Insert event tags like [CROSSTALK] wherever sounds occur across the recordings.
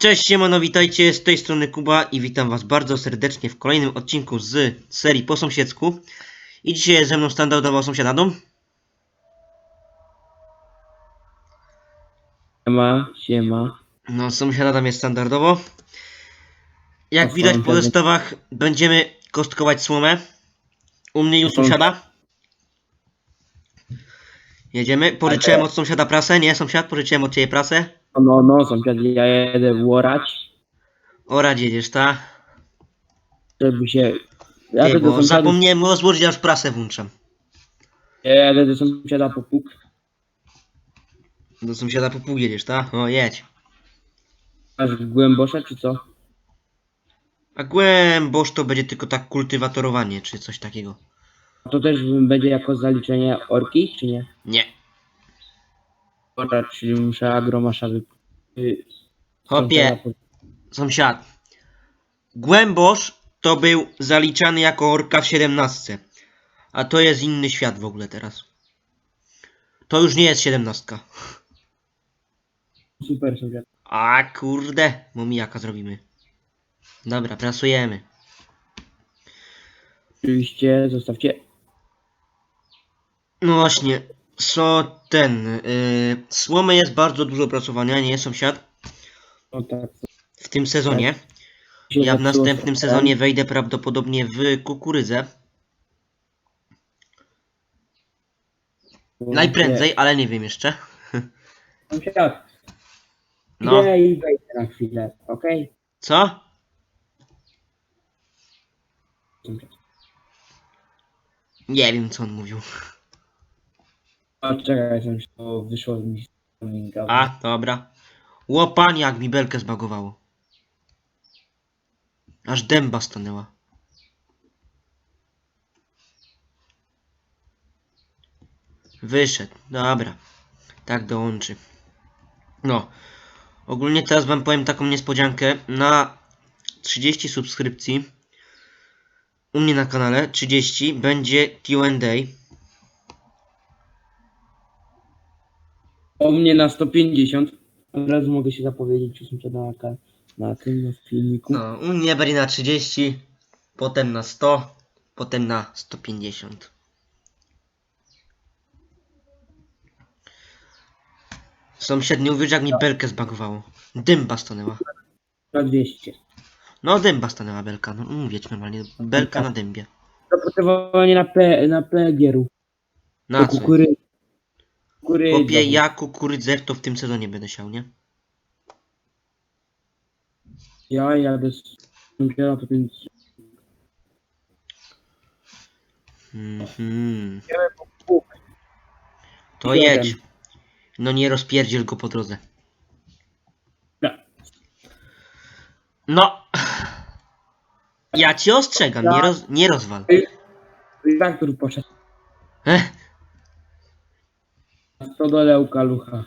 Cześć, siemano, witajcie, z tej strony Kuba i witam was bardzo serdecznie w kolejnym odcinku z serii po sąsiedzku. I dzisiaj jest ze mną standardowo sąsiadadą. Siema, siema. No, sąsiadam jest standardowo. Jak To widać po sąsiady. zestawach, będziemy kostkować słomę. U mnie i u To są- sąsiada. Jedziemy. Pożyczyłem od sąsiada prasę, nie sąsiad? Pożyczyłem od ciebie prasę. No, no, sąsiad, ja jedę łorać, Orać jedziesz, ta? żeby się... Ja jadę do bo sąsiada, zapomniałem rozłożyć, aż prasę włączam. ja jadę do sąsiada po puk. Do sąsiada po pół jedziesz, ta? O, jedź. Aż głębosza, czy co? A głębosz to będzie tylko tak kultywatorowanie, czy coś takiego. To też będzie jako zaliczenie orki, czy nie? Nie. Dobra, czyli muszę agromasza wy... y, Hopie, sąsiad. Głębosz to był zaliczany jako orka w 17. A to jest inny świat w ogóle teraz. To już nie jest 17. Super sąsiad. A kurde, momijaka zrobimy. Dobra, pracujemy. Oczywiście zostawcie... No właśnie, co ten. Yy, słomy jest bardzo dużo pracowania, nie sąsiad? No tak. W tym sezonie. Ja w zepsuło następnym sezonie wejdę prawdopodobnie w kukurydzę. Najprędzej, ale nie wiem jeszcze. Sąsiad, No, no. i wejdę na chwilę, okej? co? Nie wiem co on mówił. O, czekaj, bo wyszło mi z pamięci. A, dobra. Łopanie jak mi belkę zbagowało. Aż dęba stanęła. Wyszedł, dobra. Tak dołączy. No. Ogólnie teraz wam powiem taką niespodziankę. Na 30 subskrypcji u mnie na kanale 30 będzie Q&A. O mnie na 150. Od razu mogę się zapowiedzieć, czy sąsiada na, na tym na filmiku. No, u mnie będzie na 30, potem na 100, potem na 150. Sąsiad nie jak mi belkę zbagowało. Dymba stanęła. Na 200. No dymba stanęła belka, no mówię ci normalnie. Belka na dębie. Zapotrzebowanie na, P, na PGR-u. Na co? Kukury. Chłopie, ja kukurydzę to w tym sezonie będę siał, nie? Ja jadę z sąsiada po tym. Mhm. To Jeden. jedź. No nie rozpierdziel go po drodze. No. No. Ja cię ostrzegam, nie, roz, nie rozwal. Traktor poszedł. Na stodole u kalucha.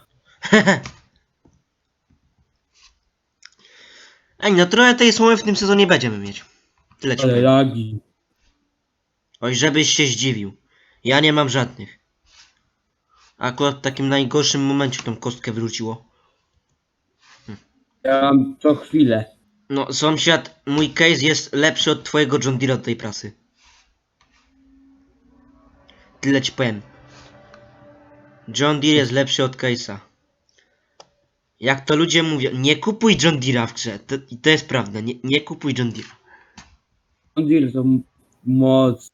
Ej, no trochę tej słomy w tym sezonie będziemy mieć. Tyle ci Ale powiem. lagi. Oj, żebyś się zdziwił. Ja nie mam żadnych. Akurat w takim najgorszym momencie tą kostkę wróciło. Ja mam co chwilę. No, sąsiad, mój case jest lepszy od twojego John Deere od tej prasy. Tyle ci powiem. John Deere jest lepszy od case'a. Jak to ludzie mówią, nie kupuj John Deere'a w grze. To, i to jest prawda, nie, nie kupuj John Deere'a. Deal to m- moc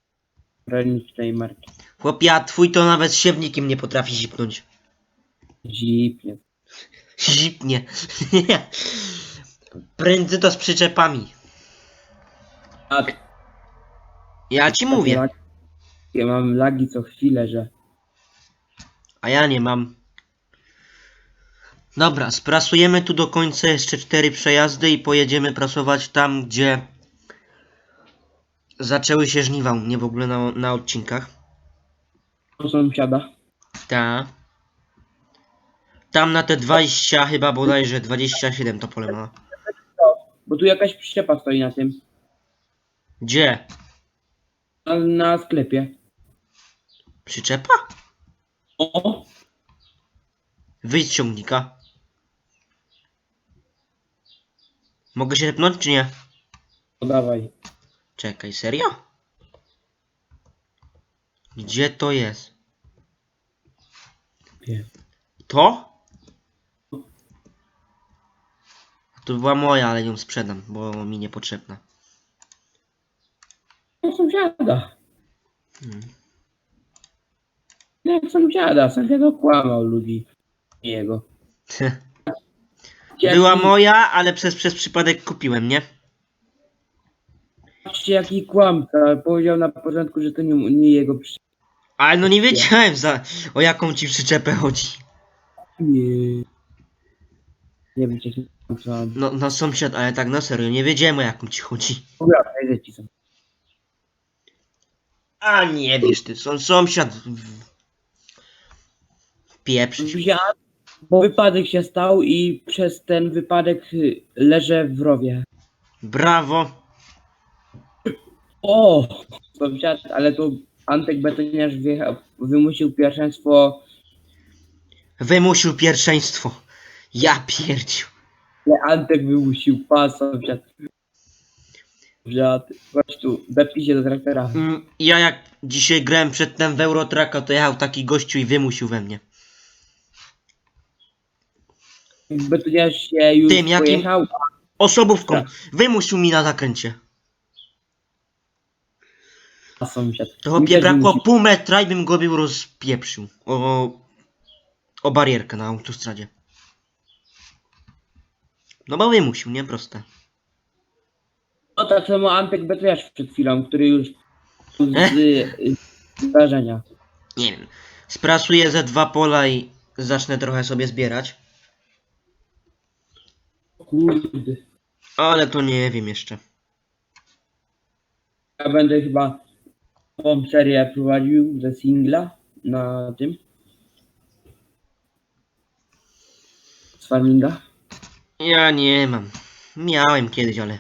granicznej marki. Chłopie, a twój to nawet siewnikiem nie potrafi zipnąć. Zipnie. Zipnie. Prędzej to z przyczepami. A Ja ci mówię. Ja mam lagi co chwilę, że A ja nie mam. Dobra, sprasujemy tu do końca jeszcze cztery przejazdy i pojedziemy prasować tam, gdzie zaczęły się żniwa u mnie w ogóle na, na odcinkach. to sąsiada. Ta. Tam na te 20 chyba bodajże 27 to pole ma. Bo tu jakaś przyczepa stoi na tym. Gdzie? Na, na sklepie. Przyczepa? O! Wyjdź z ciągnika. Mogę się tepnąć, czy nie? No dawaj. Czekaj, serio? Gdzie to jest? Nie. To? To była moja, ale ją sprzedam, bo mi niepotrzebna. No sąsiada. Hmm. Jak sąsiada, sąsiad okłamał ludzi. Nie jego. [LAUGHS] Była Jaki- moja, ale przez, przez przypadek kupiłem, nie? Patrzcie jaki kłamca. Powiedział na początku, że to nie, nie jego przy... Ale no nie wiedziałem za, o jaką ci przyczepę chodzi. Nie. Nie wiem, czy kłamca. No, no sąsiad, ale tak na serio, nie wiedziałem o jaką ci chodzi. Dobra, ci są. A nie wiesz ty, są sąsiad. w- Pieprzyć. Wziąłem, bo wypadek się stał i przez ten wypadek y, leżę w rowie. Brawo. O! Sąsiad, ale to Antek Betoniarz wjechał, wymusił pierwszeństwo, Wymusił pierwszeństwo. Ja pierdziu. ale Antek wymusił pas sąsiad. Sąsiad, chodź tu, się do traktora. Mm, Ja jak dzisiaj grałem przedtem w Eurotraka, to jechał taki gościu i wymusił we mnie. Się już Tym, jakim- pojechał, Osobówką. Wymusił mi na zakręcie. a sąsiad. To Mi chłopie też brakło wymusił. pół metra i bym go był rozpieprzył. O, o barierkę na autostradzie. No bo wymusił, nie? Proste. No tak samo Antek Betoniarz przed chwilą, który już z y, zdarzenia. Nie wiem. Sprasuję ze dwa pola i zacznę trochę sobie zbierać. Kurde. Ale to nie wiem jeszcze. Ja będę chyba tą serię prowadził ze singla na tym. Z farminga. Ja nie mam. Miałem kiedyś, ale...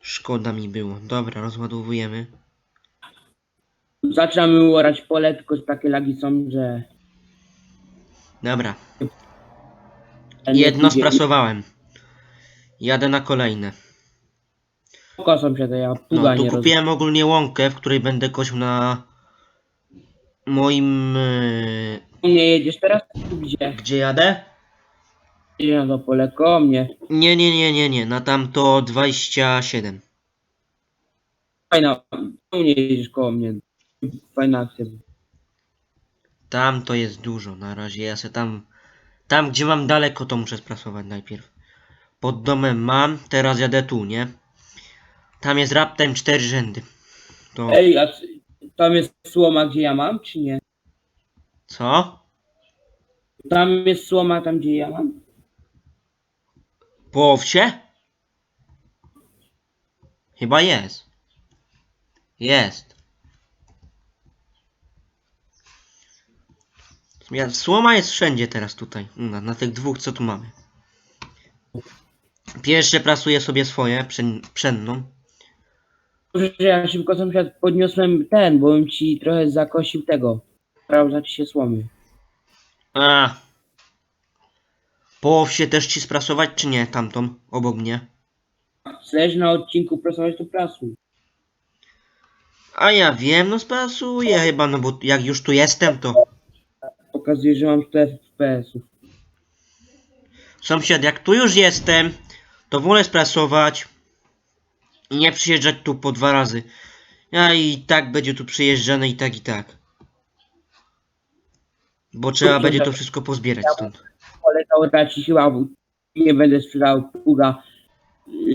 Szkoda mi było. Dobra, rozładowujemy. Zaczynamy orać pole, tylko takie lagi są, że... Dobra. Jedno pójdzie. sprasowałem. Jadę na kolejne. Spoko sąsiada, ja No, tu nie roz... kupiłem ogólnie łąkę, w której będę kosił na moim... Yy... Nie jedziesz teraz? Gdzie? Gdzie jadę? Jedziesz na to pole koło mnie. Nie, nie, nie, nie, nie. Na tamto 27. Fajna, tu nie jedziesz koło mnie. Fajna akcja. Tam to jest dużo. Na razie ja se tam... Tam, gdzie mam daleko, to muszę sprasować najpierw. Pod domem mam, teraz jadę tu, nie? Tam jest raptem cztery rzędy. To... Ej, a c- tam jest słoma, gdzie ja mam, czy nie? Co? Tam jest słoma, tam gdzie ja mam? Po owsie? Chyba jest. Jest. Ja- Słoma jest wszędzie teraz tutaj. Na, na tych dwóch, co tu mamy. Pierwsze prasuję sobie swoje, pszen, pszenną. Może, że ja szybko sąsiad podniosłem ten, bo bym ci trochę zakosił tego. Sprawdzać się słomy. A. Po owsie też ci sprasować, czy nie? Tamtą, obok mnie. Chcesz na odcinku prasować, to prasuj. A ja wiem, no sprasuję chyba, no bo jak już tu jestem, to... Pokazuje, że mam 4 FPS-ów. Sąsiad, jak tu już jestem, to wolę sprasować i nie przyjeżdżać tu po dwa razy. Ja i tak będzie tu przyjeżdżane i tak i tak. Bo trzeba będzie to wszystko pozbierać stąd. To ci chyba nie będę sprzedał pługa.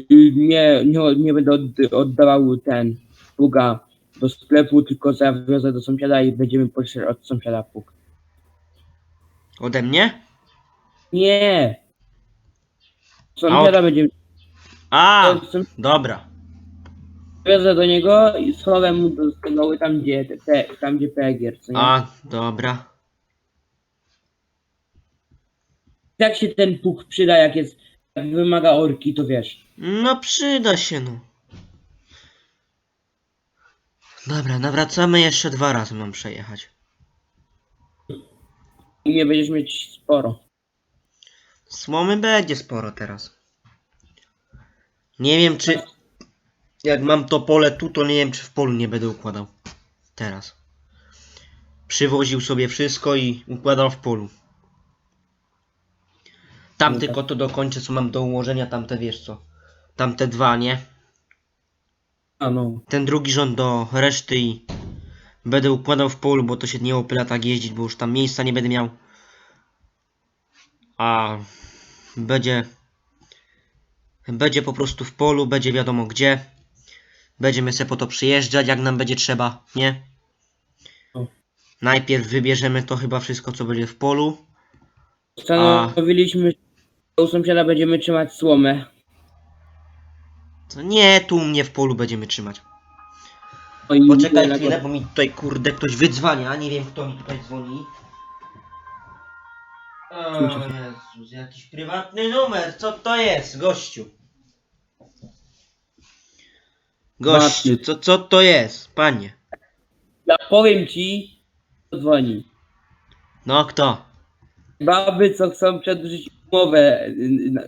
Nie, nie, nie będę od, oddawał ten pługa do sklepu, tylko zawiozę do sąsiada i będziemy pożyczać od sąsiada pług. Ode mnie? Nie! Sąsiada będziemy. A, dobra. Zawiozę do niego i schowę mu do stodoły tam gdzie te, te, tam gdzie PGR, co nie? A, dobra. Jak się ten pług przyda, jak jest, jak wymaga orki, to wiesz. No przyda się, no. Dobra, nawracamy jeszcze dwa razy mam przejechać. I nie będziesz mieć sporo. Słomy będzie sporo teraz. Nie wiem czy... Jak mam to pole tu, to nie wiem czy w polu nie będę układał. Teraz. Przywoził sobie wszystko i układał w polu. Tam No tak. tylko to dokończę, co mam do ułożenia, tamte wiesz co. Tamte dwa, nie? A no. Ten drugi rząd do reszty i będę układał w polu, bo to się nie opyla tak jeździć, bo już tam miejsca nie będę miał. A będzie będzie po prostu w polu, będzie wiadomo gdzie. Będziemy sobie po to przyjeżdżać, jak nam będzie trzeba, nie? No. Najpierw wybierzemy to chyba wszystko, co będzie w polu. Stanowiliśmy, że u sąsiada będziemy trzymać słomę. To nie, tu u mnie w polu będziemy trzymać. No i Poczekaj chwilę, bo mi tutaj kurde ktoś wydzwania, nie wiem kto mi tutaj dzwoni. O Jezus, jakiś prywatny numer, co to jest, gościu? Gościu, co, co to jest, panie? Ja powiem ci, kto dzwoni. No kto? Baby, co chcą przedłużyć umowę y,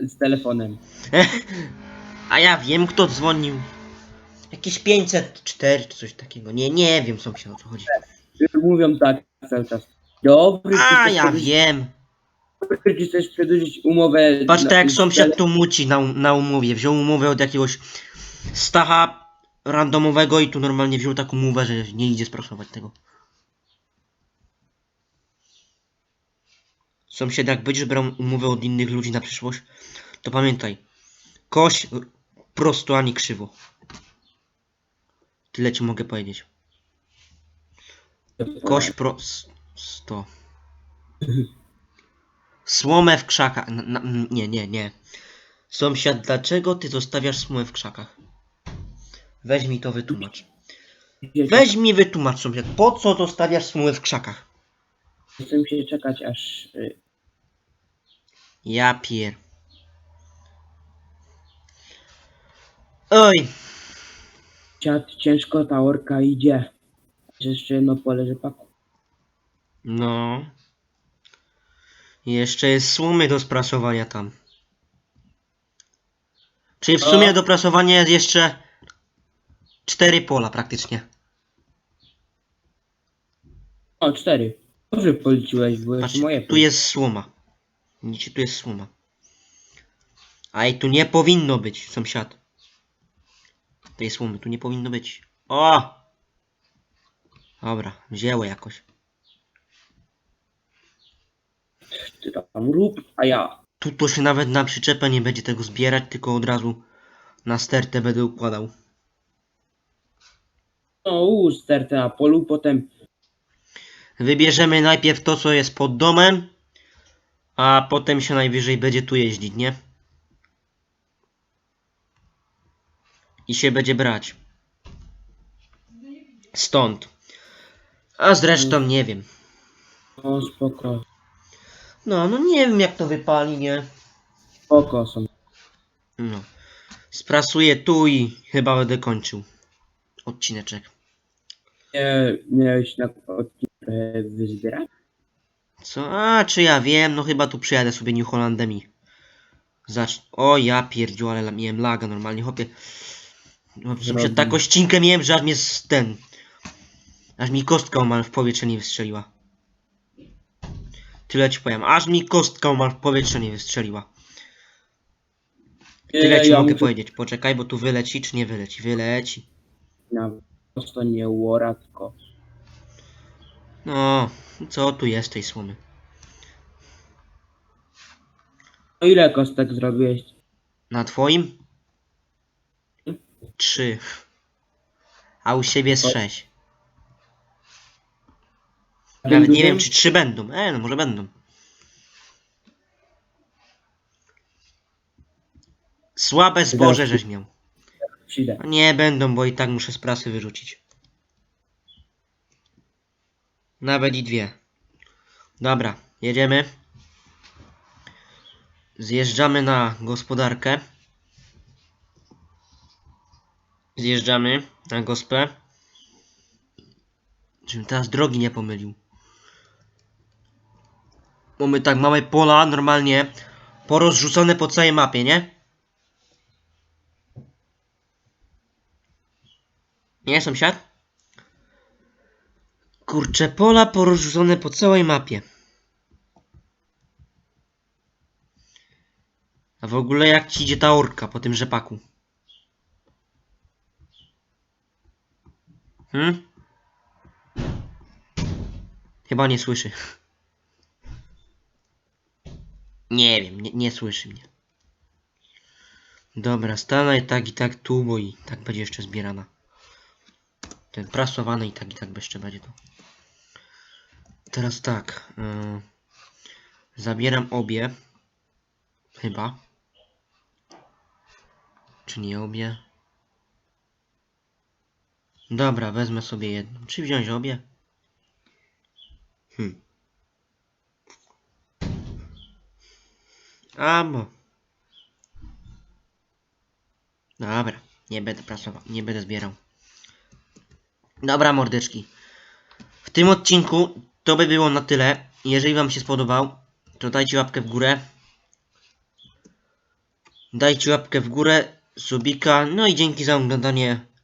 y, z telefonem. [LAUGHS] A ja wiem kto dzwonił. Jakieś 504 czy coś takiego, nie, nie wiem sąsiad o co chodzi. Mówią tak cały czas. Dobry, A ja wiem. Czy chcesz przedłużyć umowę. Patrz na- tak jak sąsiad tu muci na, na umowie. Wziął umowę od jakiegoś stacha randomowego i tu normalnie wziął taką umowę, że nie idzie sprasować tego. Sąsiad jak będziesz brał umowę od innych ludzi na przyszłość, to pamiętaj. Koś prosto ani krzywo. Tyle ci mogę powiedzieć. Koś prosto. Słomę w krzakach. Na, nie, nie, nie. Sąsiad, dlaczego ty zostawiasz słomę w krzakach? Weź mi to wytłumacz. Weź mi wytłumacz sąsiad, po co zostawiasz słomę w krzakach? Chcę się czekać aż. y, Ja pier... Oj, Ciężko ta orka idzie. Jeszcze jedno pole rzepaku. no. Jeszcze jest słomy do sprasowania tam. Czyli w O. sumie do prasowania jest jeszcze cztery pola praktycznie. O, cztery. Dobrze policzyłeś, bo Patrz, jeszcze moje. tu jest słoma. Widzicie, tu jest słoma. A i tu nie powinno być, sąsiad. Tej słomy tu nie powinno być. O! Dobra, wzięło jakoś. Ty tam rób, a ja. Tu to się nawet na przyczepę nie będzie tego zbierać, tylko od razu na stertę będę układał. No, ułóż stertę na polu, potem. Wybierzemy najpierw to, co jest pod domem, a potem się najwyżej będzie tu jeździć, nie? I się będzie brać. Stąd. A zresztą nie wiem. O, spoko. No, no nie wiem jak to wypali, nie? Spoko są. No. Sprasuję tu i chyba będę kończył odcineczek. Nie miałeś na odcinek e, wyzbierać? Co? A, czy ja wiem? No chyba tu przyjadę sobie New Hollandem i... Zacz... O, ja pierdziu, ale miałem laga normalnie, chłopie. No, Zrobił. przed taką ścinkę miałem, że aż mnie z ten... Aż mi kostka omal w powietrze nie wystrzeliła. Tyle ci powiem. Aż mi kostka omal w powietrze nie wystrzeliła. Tyle ci ja mogę powiedzieć. Poczekaj, bo tu wyleci czy nie wyleci? Wyleci. Na prosto nie łora, tylko. No, co tu jest tej słomy? No ile kostek zrobiłeś? Na twoim? Trzy. A u siebie z O. sześć. A Nawet nie wiem, czy trzy będą. E, no może będą. Słabe zboże żeś miał. Nie będą, bo i tak muszę z prasy wyrzucić. Nawet i dwie. Dobra, jedziemy. Zjeżdżamy na gospodarkę. Zjeżdżamy na gospę. Żebym teraz drogi nie pomylił. Mamy tak małe pola normalnie porozrzucone po całej mapie, nie? Nie, sąsiad? Kurcze, pola porozrzucone po całej mapie. A w ogóle jak ci idzie ta orka po tym rzepaku? Hmm? Chyba nie słyszy. Nie wiem, nie, nie słyszy mnie. Dobra, stanę i tak i tak tu, bo i tak będzie jeszcze zbierana. Ten prasowany i tak i tak jeszcze będzie to. Teraz tak. Yy, zabieram obie. Chyba. Czy nie obie? Dobra, wezmę sobie jedną. Czy wziąć obie? Hmm. Albo. Dobra, nie będę prasował, nie będę zbierał. Dobra, mordeczki. W tym odcinku to by było na tyle. Jeżeli Wam się spodobał, to dajcie łapkę w górę. Dajcie łapkę w górę, subika, no i dzięki za oglądanie.